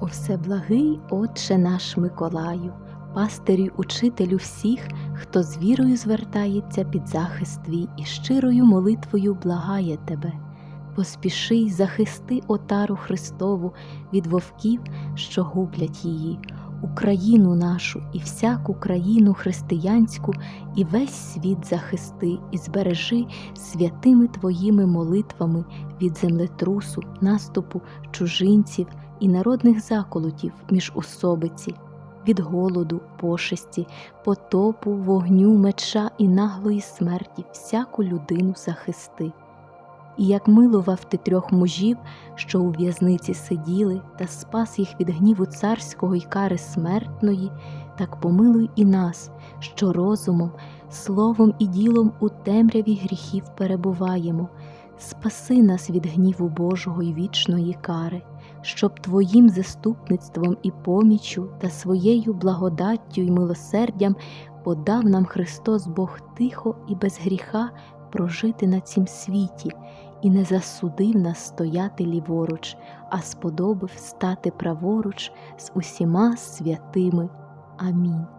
О всеблагий Отче наш Миколаю, пастирю учителю всіх, хто з вірою звертається під захист твій і щирою молитвою благає тебе. Поспіши й захисти отару Христову від вовків, що гублять її, Україну нашу і всяку країну християнську, і весь світ захисти і збережи святими твоїми молитвами від землетрусу, наступу чужинців і народних заколотів міжособиці, від голоду, пошесті, потопу, вогню, меча і наглої смерті всяку людину захисти. І як милував ти трьох мужів, що у в'язниці сиділи, та спас їх від гніву царського й кари смертної, так помилуй і нас, що розумом, словом і ділом у темряві гріхів перебуваємо. Спаси нас від гніву Божого й вічної кари, щоб Твоїм заступництвом і поміччю та своєю благодаттю й милосердям подав нам Христос Бог тихо і без гріха прожити на цім світі, і не засудив нас стояти ліворуч, а сподобав стати праворуч з усіма святими. Амінь.